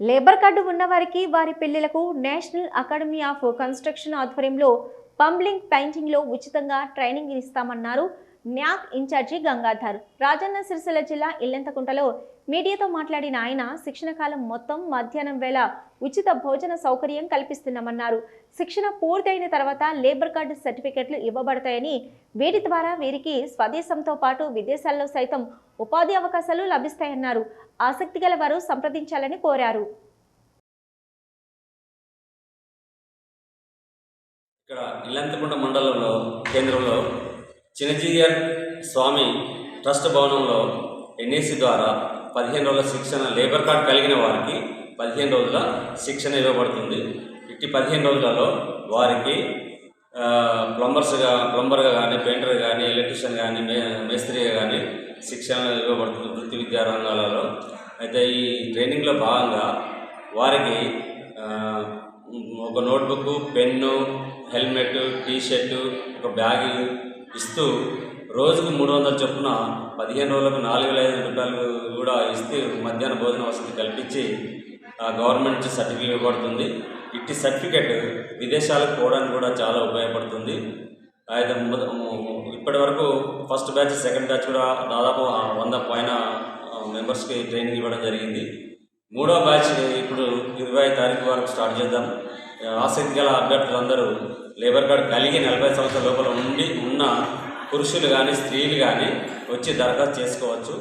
Labour card ఉన్నవారికి వారి పిల్లలకు నేషనల్ అకాడమీ ఆఫ్ కన్స్ట్రక్షన్ ఆధ్వర్యంలో పంబ్లింగ్ పెయింటింగ్లో ఉచితంగా ట్రైనింగ్ ఇస్తామన్నారు. NAC incharge Gangadhar. Rajanna Sircilla జిల్లా ఇల్లంతకుంటలో మీడియాతో మాట్లాడిన ఆయన శిక్షణ కాలం మొత్తం మధ్యాహ్నం వేళ ఉచిత భోజన సౌకర్యం కల్పిస్తున్నామన్నారు. శిక్షణ పూర్తయిన తర్వాత లేబర్ కార్డు సర్టిఫికెట్లు ఇవ్వబడతాయని వీటి ద్వారా వీరికి స్వదేశంతో పాటు విదేశాల్లో సైతం ఉపాధి అవకాశాలు లభిస్తాయన్నారు. ఆసక్తి గల వారు సంప్రదించాలని కోరారు. ఇక్కడ ఇల్లంతకుంట మండలంలో కేంద్రంలో చిన్నజీయర్ స్వామి ట్రస్ట్ భవనంలో ఎన్ఏసి ద్వారా పదిహేను రోజుల శిక్షణ లేబర్ కార్డ్ కలిగిన వారికి పదిహేను రోజుల శిక్షణ ఇవ్వబడుతుంది. ఇట్టి పదిహేను రోజులలో వారికి ప్లంబర్స్గా ప్లంబర్గా కానీ పెయింటర్ కానీ ఎలక్ట్రిషియన్ కానీ మే మేస్త్రిగా కానీ శిక్షణ ఇవ్వబడుతుంది వృత్తి విద్యా రంగాలలో. అయితే ఈ ట్రైనింగ్లో భాగంగా వారికి ఒక notebook pen helmet T shirt ఒక బ్యాగ్ ఇస్తూ రోజుకు మూడు వందల చొప్పున పదిహేను రోజులకు నాలుగు వేల ఐదు రూపాయలు కూడా ఇస్తూ మధ్యాహ్న భోజన వసతి కల్పించి ఆ, గవర్నమెంట్ నుంచి సర్టిఫికేట్ ఇవ్వబడుతుంది. ఇట్టి సర్టిఫికేట్ విదేశాలకు పోవడానికి కూడా చాలా ఉపయోగపడుతుంది. అయితే ఇప్పటి వరకు ఫస్ట్ బ్యాచ్ సెకండ్ బ్యాచ్ కూడా దాదాపు వంద పైన మెంబర్స్కి ట్రైనింగ్ ఇవ్వడం జరిగింది. మూడో బ్యాచ్ ఇప్పుడు ఇరవై తారీఖు వరకు స్టార్ట్ చేద్దాం. ఆసక్తి గల అభ్యర్థులందరూ లేబర్ కార్డు కలిగి నలభై సంవత్సరాల లోపల ఉండి ఉన్న పురుషులు కానీ స్త్రీలు కానీ వచ్చి దరఖాస్తు చేసుకోవచ్చు.